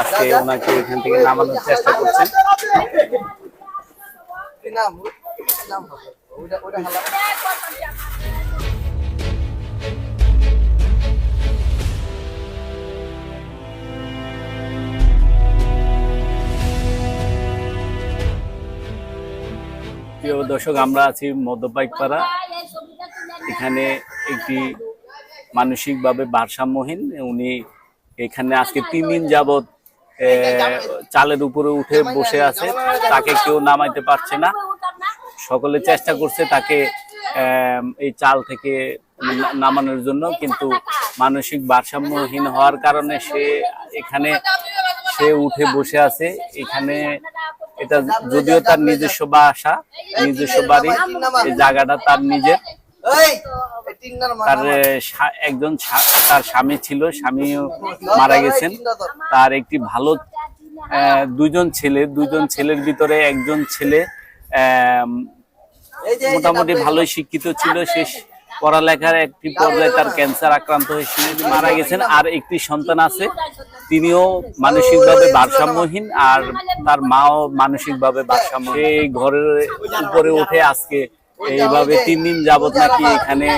আজকে ওনাকে এখান থেকে নামানোর চেষ্টা করছেন প্রিয় দর্শক, আমরা আছি মধ্যপাইকপাড়া। এখানে একটি মানসিকভাবে ভারসাম্যহীন। উনি এখানে আজকে তিন দিন যাবৎ চালের উপরে উঠে বসে আছে, তাকে কেউ নামাইতে পারছে না। সকলে চেষ্টা করছে তাকে এই চাল থেকে নামানোর জন্য, কিন্তু মানসিক ভারসাম্যহীন হওয়ার কারণে সে এখানে, সে উঠে বসে আছে। এখানে এটা যদিও তার নিজস্ব বাসা, নিজস্ব বাড়ি, এই জায়গাটা তার নিজের। তার একজন তার স্বামী ছিল স্বামীও মারা গেছেন। তার একটি ভালো আহ, দুইজন ছেলে দুইজন ছেলের ভিতরে একজন ছেলে মোটামুটি ভালোই শিক্ষিত ছিল। শেষ পড়ালেখার একটি পর্যায়ে তার ক্যান্সার আক্রান্ত হয়ে মারা গেছেন। আর একটি সন্তান আছে তিনিও মানসিকভাবে ভারসাম্যহীন আর তার মাও মানসিকভাবে ভারসাম্য এই ঘরের উপরে উঠে আজকে এইভাবে তিন দিন যাবত নাকি এখানে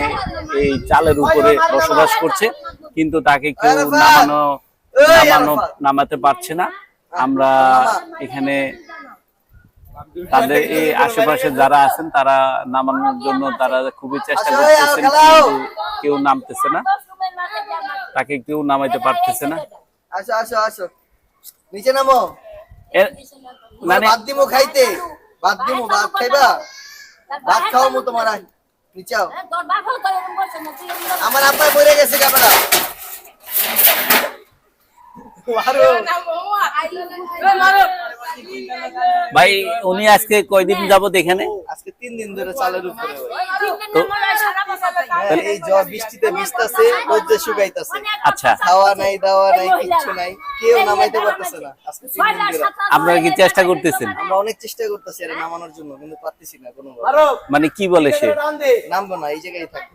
এই চালের উপরে বসবাস করছে কিন্তু তাকে কেউ নামানো নামানো নামাতে পারছে না। আমরা এখানে তাদের এই আশেপাশে যারা আছেন তারা নামানোর জন্য তারা খুবই চেষ্টা করতেছেন কিন্তু কেউ নামতেছে না। তাকে কেউ নামাইতে পারতেছে না। আসো আসো আসো। নিচে নামো। মানে দিমু খাইতে। দিমু ভাত খাইবা? ভাত খাও মু তোমার নিচাও। আমার আপনার মরে গেছে ক্যামেরা ভাই উনি আজকে কয়দিন যাবত এখানে? আজকে তিন দিন ধরে চালের উপরে এই জ্বর বৃষ্টিতে ভিজতাছে রোদে শুকাইতাছে। আচ্ছা। খাওয়া নাই দাওয়া নাই কিচ্ছু নাই কেউ নামাইতে পারতেছে না আজকে তিন দিন ধরে। আপনারা কি চেষ্টা করতেছেন? আমরা অনেক চেষ্টা করতেছি এটা নামানোর জন্য কিন্তু পারতেছি না কোনো মানে কি বলে সে? নামবো না এই জায়গায় থাকব।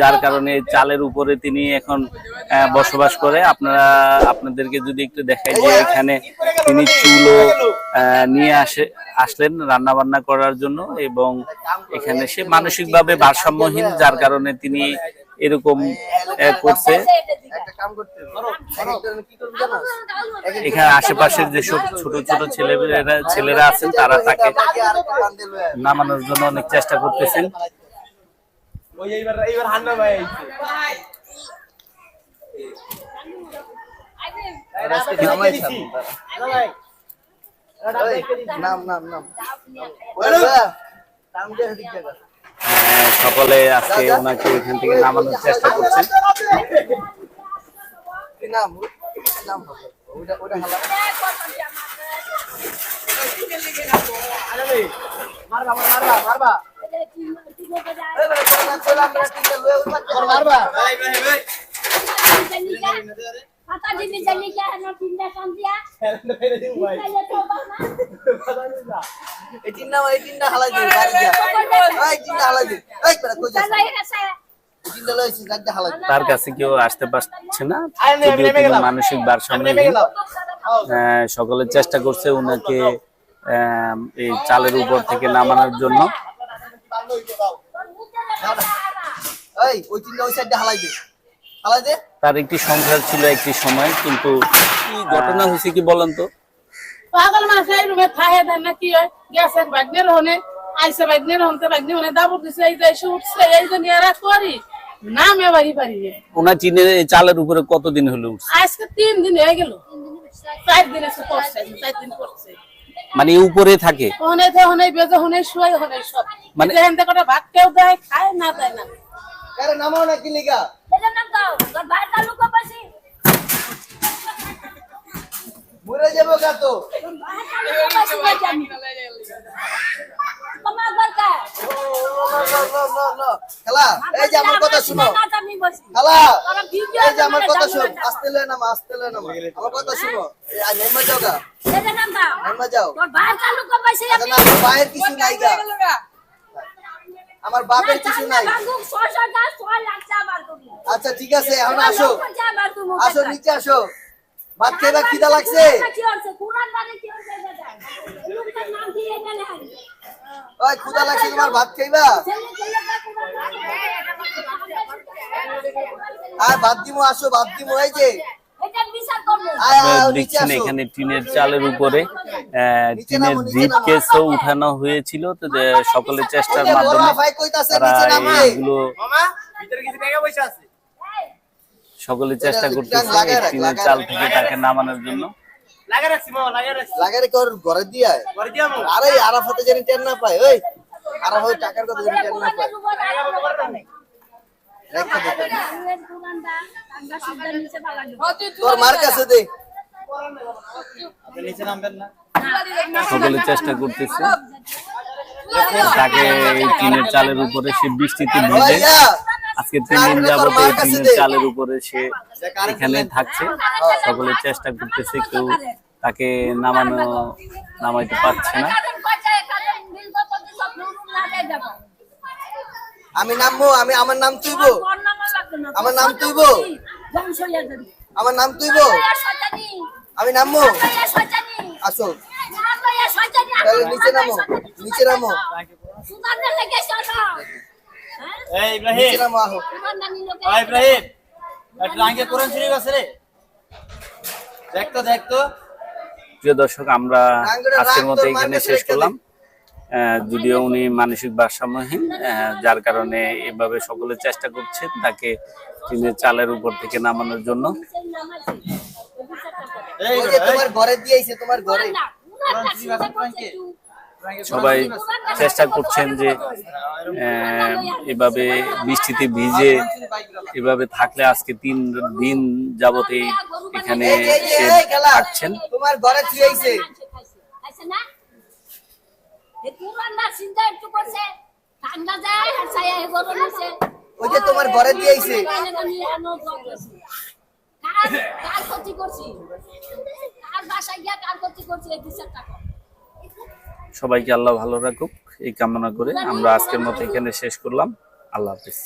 যার কারণে চালের উপরে তিনি এখন বসবাস করে আপনারা, আপনাদেরকে যদি একটু দেখাই যে এখানে তিনি চুলো নিয়ে আসে, আসলেন রান্না বান্না করার জন্য এবং এখানে সে মানসিকভাবে ভারসাম্যহীন, যার কারণে তিনি এরকম করছে এখানে আশেপাশের যেসব ছোট ছোট ছেলেরা ছেলেরা আছেন, তারা তাকে। নামানোর জন্য অনেক চেষ্টা করতেছেন ওই এইবার এইবার হান্না ভাই আইছে। আর আজকে নামাই ছাড়বো। তারা। এই, নাম নাম নাম। ওই যা, নাম দিয়ে এদিক জায়গা। আহ, সকলে আজকে ওনাকে এখান থেকে নামানোর চেষ্টা করছেন কি নাম? কি নাম হবে? ওটা ওটা হালা। মারবা মারবা মারবা। তার কাছে কেউ আসতে পারছে না। মানসিক ভারসাম্য নেমে গেলাম সকলে চেষ্টা করছে ওনাকে এই চালের উপর থেকে নামানোর জন্য এই ওই তিনটা ওই সাইডে হালাই দে। হালাই দে। তার একটি সংসার ছিল একটি সময় কিন্তু কি ঘটনা হয়েছে কি বলেন তো? পাগল মানুষ এই রুমে থাহে দেন না কি হয়? গেছে বাগনের হনে আইসে বাগনের হনতে বাগনি হনে দাবর দিছে এই যে এসে উঠছে এই যে নিয়ে করি নামে বাড়ি পারি ওনার চীনের এই চালের উপরে কতদিন হলো উঠছে? আজকে তিন দিন হয়ে গেল। চার দিন এসে করছে চার দিন করছে মানে উপরে থাকে? হনে থে হনে বেজে হনে শুয়ে হনে সব। মানে- হেনতে করে ভাত কেউ দেয় খায় না দেয় না। আরে নামাও না কি লিগা? Jangan nak kau. Kau bayar tak luka pasti. মরে যাব গা তো। খেলা এই যে আমার কথা শুনো। খালা এই যে আমার কথা শুন। আসতে লে না আসতে লে না আমার কথা শুনো। এই আই নেমা যাও গা। নাম দাও। নেমা যাও। তোর ভাই চালু কর আচ্ছা না কিছু নাই গা। আমার বাপের কিছু নাই। আচ্ছা ঠিক আছে এখন আসো। আসো নিচে আসো। ভাত খাইবা খিদা লাগছে। ওই ক্ষুদা লাগছে তোমার ভাত খাইবা? আর ভাত দিমু আসো ভাত দিমু এই যে। দেখছেন এখানে টিনের চালের উপরে। টিনের নামো, নিচে ব্রিফ নামো। কেসও উঠানো হয়েছিল তো সকলের চেষ্টার মাধ্যমে তারা সকলে চেষ্টা করতেছে টিনের চাল থেকে তাকে নামানোর জন্য। আরে আরাফাতে টেন না পায় ওই। আরাফাতে টাকার কথা জানি টেন না পায়। রেখে তোর মার কাছে দে। সকলে চেষ্টা করতেছে। তাকে এই টিনের চালের উপরে সে বৃষ্টিতে ভিজে আজকে তিন দিন যাবত এই টিনের চালের উপরে সে এখানে থাকছে। সকলে চেষ্টা করতেছে কেউ তাকে নামানো নামাইতে পারছে না। আমি নামবো আমি আমার নাম তুইবো। আমার নাম তুইবো? আমার নাম তুইবো। আমি নামবো? আসো। তাহলে নিচে নামো নিচে নামো। এই ইব্রাহিম। নিচে নামো আহো। ওই ইব্রাহিম। একটা কোরআন শরীফ আছে রে। দেখ তো দেখ তো। প্রিয় দর্শক আমরা আজকের মতো এখানে শেষ করলাম। আহ, যদিও উনি মানসিক ভারসাম্যহীন আহ, যার কারণে এভাবে সকলে চেষ্টা করছে তাকে টিনের চালের উপর থেকে নামানোর জন্য। তোমার ঘরে দিয়েছে তোমার ঘরে। সবাই চেষ্টা করছেন যে আহ, এভাবে বৃষ্টিতে ভিজে এভাবে থাকলে আজকে তিন দিন যাবতে এখানে এই খেলা থাকছেন। তোমার ঘরে থুয়েছে। ঠান্ডা যায় আর ছায়া হে গরম আছে ওই যে তোমার ঘরে দিয়েছে। কার ক্ষতি করছি? কার বাসায় গিয়া কার ক্ষতি করছি? এই টাকা সবাইকে আল্লাহ ভালো রাখুক এই কামনা করে আমরা আজকের মতো এখানে শেষ করলাম। আল্লাহ হাফিজ।